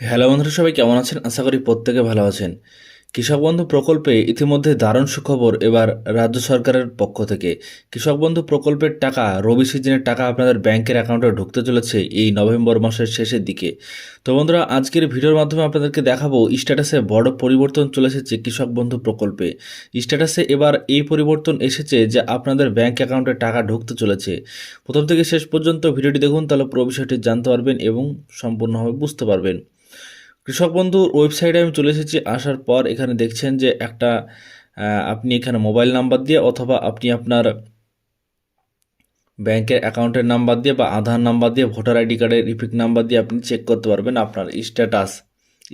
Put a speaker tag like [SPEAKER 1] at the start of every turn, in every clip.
[SPEAKER 1] Hello বন্ধুরা, সবাই কেমন আছেন? আশা করি প্রত্যেকে ভালো আছেন। কৃষক বন্ধু প্রকল্পে ইতিমধ্যে দারুণ সুখবর এবার রাজ্য সরকারের পক্ষ থেকে। কৃষক বন্ধু প্রকল্পের টাকা, রবি সিজনের টাকা আপনাদের ব্যাংকের অ্যাকাউন্টে ঢুকতে চলেছে এই নভেম্বর মাসের শেষের দিকে। তো বন্ধুরা, আজকের ভিডিওর মাধ্যমে আপনাদেরকে দেখাবো স্ট্যাটাসে বড় পরিবর্তন চলে এসেছে কৃষক বন্ধু প্রকল্পে। স্ট্যাটাসে এবার এই পরিবর্তন এসেছে যে আপনাদের ব্যাংক অ্যাকাউন্টে টাকা ঢুকতে চলেছে। প্রথম থেকে শেষ পর্যন্ত ভিডিওটি দেখুন, তাহলে পুরো বিষয়টি জানতে পারবেন এবং সম্পূর্ণভাবে বুঝতে পারবেন। কৃষক বন্ধুর ওয়েবসাইটে আমি চলে এসেছি। আসার পর এখানে দেখছেন যে একটা আপনি এখানে মোবাইল নাম্বার দিয়ে অথবা আপনি আপনার ব্যাংকের অ্যাকাউন্টের নাম্বার দিয়ে বা আধার নাম্বার দিয়ে ভোটার আইডি কার্ডের রিপিক নাম্বার দিয়ে আপনি চেক করতে পারবেন আপনার স্ট্যাটাস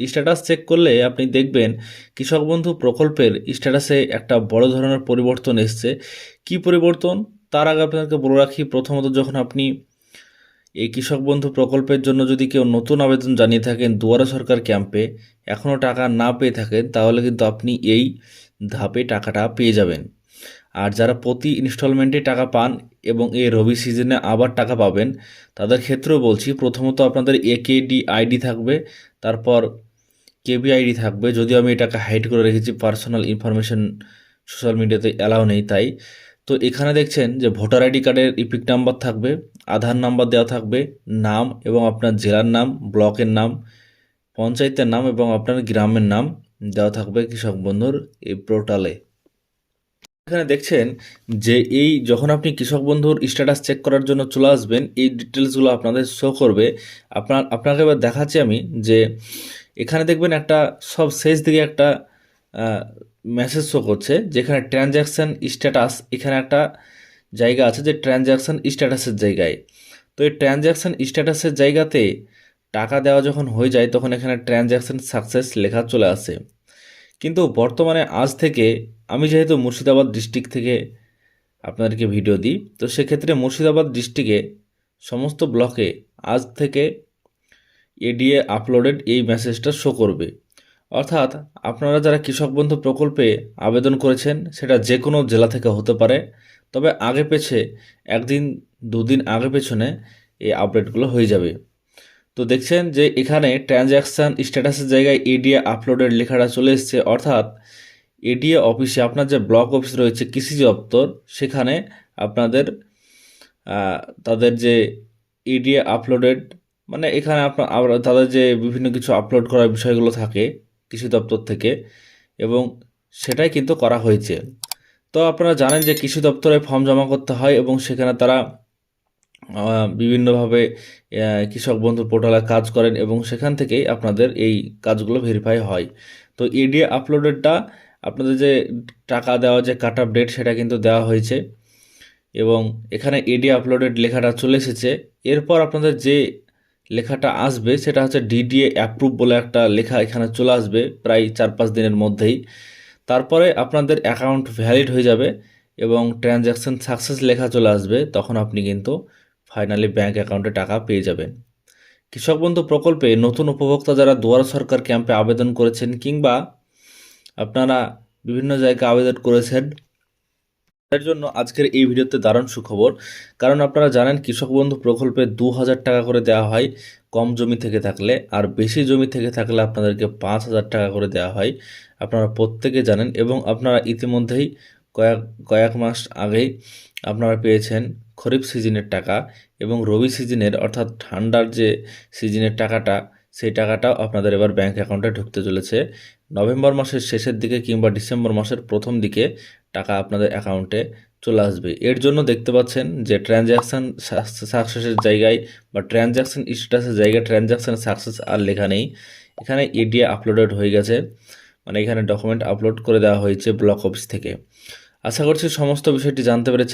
[SPEAKER 1] স্ট্যাটাস চেক করলে আপনি দেখবেন কৃষক বন্ধু প্রকল্পের স্ট্যাটাসে একটা বড় ধরনের পরিবর্তন এসছে। কি পরিবর্তন? তার আগে আপনাকে বলে রাখি, প্রথমত যখন আপনি এই কৃষক বন্ধু প্রকল্পের জন্য যদি কেউ নতুন আবেদন জানিয়ে থাকেন দুয়ারা সরকার ক্যাম্পে, এখনও টাকা না পেয়ে থাকেন, তাহলে কিন্তু আপনি এই ধাপে টাকাটা পেয়ে যাবেন। আর যারা প্রতি ইনস্টলমেন্টে টাকা পান এবং এই রবি সিজনে আবার টাকা পাবেন, তাদের ক্ষেত্রেও বলছি, প্রথমত আপনাদের একেডি আইডি থাকবে, তারপর কেবি আইডি থাকবে। যদিও আমি এটাকে হাইড করে রেখেছি পার্সোনাল ইনফরমেশন সোশ্যাল মিডিয়াতে অ্যালাউ নেই, তাই তো এখানে দেখছেন যে ভোটার আইডি কার্ডের ইপিক নাম্বার থাকবে, আধার নাম্বার দেওয়া থাকবে, নাম এবং আপনার জেলার নাম, ব্লকের নাম, পঞ্চায়েতের নাম এবং আপনার গ্রামের নাম দেওয়া থাকবে কৃষক বন্ধুর এই পোর্টালে এখানে দেখছেন যে এই যখন আপনি কৃষক বন্ধুর স্ট্যাটাস চেক করার জন্য চলে আসবেন, এই ডিটেলসগুলো আপনাদের শো করবে। আপনার, আপনাকে এবার দেখাচ্ছি আমি যে এখানে দেখবেন একটা সব শেষ দিকে একটা মেসেজ শো করছে, যেখানে ট্রানজ্যাকশান স্ট্যাটাস এখানে একটা জায়গা আছে যে ট্রানজ্যাকশান স্ট্যাটাসের জায়গায়। তো এই ট্রানজ্যাকশান স্ট্যাটাসের জায়গাতে টাকা দেওয়া যখন হয়ে যায়, তখন এখানে ট্রানজ্যাকশান সাকসেস লেখা চলে আসে। কিন্তু বর্তমানে আজ থেকে আমি যেহেতু মুর্শিদাবাদ ডিস্ট্রিক্ট থেকে আপনাদেরকে ভিডিও দিই, তো সেক্ষেত্রে মুর্শিদাবাদ ডিস্ট্রিক্টে সমস্ত ব্লকে আজ থেকে এডিএ আপলোডেড এই মেসেজটা শো করবে। অর্থাৎ আপনারা যারা কৃষক বন্ধু প্রকল্পে আবেদন করেছেন, সেটা যে কোনো জেলা থেকে হতে পারে। তবে আগে পেছে, একদিন, দুদিন আগে পেছনে এই আপডেটগুলো হয়ে যাবে। তো দেখছেন যে এখানে ট্রানজ্যাকশান স্ট্যাটাসের জায়গায় এডিএ আপলোডের লেখাটা চলে এসছে। অর্থাৎ এডিএ অফিসে আপনার যে ব্লক অফিস রয়েছে, কৃষি দপ্তর, সেখানে আপনাদের তাদের যে এডিএ আপলোডেড মানে এখানে আপনার তাদের যে বিভিন্ন কিছু আপলোড করার বিষয়গুলো থাকে কৃষি দপ্তর থেকে এবং সেটাই কিন্তু করা হয়েছে। তো আপনারা জানেন যে কৃষি দপ্তরে ফর্ম জমা করতে হয় এবং সেখানে তারা বিভিন্নভাবে কৃষক বন্ধু পোর্টালে কাজ করেন এবং সেখান থেকেই আপনাদের এই কাজগুলো ভেরিফাই হয়। তো এডিএ আপলোডেডটা, আপনাদের যে টাকা দেওয়া, যে কাট অফ ডেট সেটা কিন্তু দেওয়া হয়েছে এবং এখানে এডি আপলোডেড লেখাটা চলে এসেছে। এরপর আপনাদের যে লেখাটা আসবে, সেটা হচ্ছে ডিডিএ অ্যাপ্রুভ বলে একটা লেখা এখানে চলে আসবে প্রায় চার পাঁচ দিনের মধ্যেই। তারপরে আপনাদের অ্যাকাউন্ট ভ্যালিড হয়ে যাবে এবং ট্রানজ্যাকশন সাকসেস লেখা চলে আসবে, তখন আপনি কিন্তু ফাইনালি ব্যাঙ্ক অ্যাকাউন্টে টাকা পেয়ে যাবেন। কৃষক বন্ধু প্রকল্পে নতুন উপভোক্তা যারা দুয়ার সরকার ক্যাম্পে আবেদন করেছেন কিংবা আপনারা বিভিন্ন জায়গায় আবেদন করেছেন এর জন্য আজকের এই ভিডিওতে দারুণ সুখবর। কারণ আপনারা জানেন, কৃষক বন্ধু প্রকল্পে দু হাজার টাকা করে দেওয়া হয় কম জমি থেকে থাকলে, আর বেশি জমি থেকে থাকলে আপনাদেরকে পাঁচ হাজার টাকা করে দেওয়া হয়। আপনারা প্রত্যেকে জানেন এবং আপনারা ইতিমধ্যেই কয়েক কয়েক মাস আগেই আপনারা পেয়েছেন খরিফ সিজনের টাকা এবং রবি সিজনের, অর্থাৎ ঠান্ডার যে সিজনের টাকাটা, সেই টাকাটাও আপনাদের এবার ব্যাংক অ্যাকাউন্টে ঢুকতে চলেছে। নভেম্বর মাসের শেষের দিকে কিংবা ডিসেম্বর মাসের প্রথম দিকে টাকা আপনাদের অ্যাকাউন্টে চলে আসবে। এর জন্য দেখতে পাচ্ছেন যে ট্রানজ্যাকশান সাকসেসের জায়গায় বা ট্রানজ্যাকশান স্ট্যাটাসের জায়গায় ট্রানজ্যাকশান সাকসেস আর লেখা নেই। এখানে এডিএ আপলোডেড হয়ে গেছে। মানে এখানে ডকুমেন্ট আপলোড করে দেওয়া হয়েছে ব্লক অফিস থেকে। আশা করছি সমস্ত বিষয়টি জানতে পেরেছেন।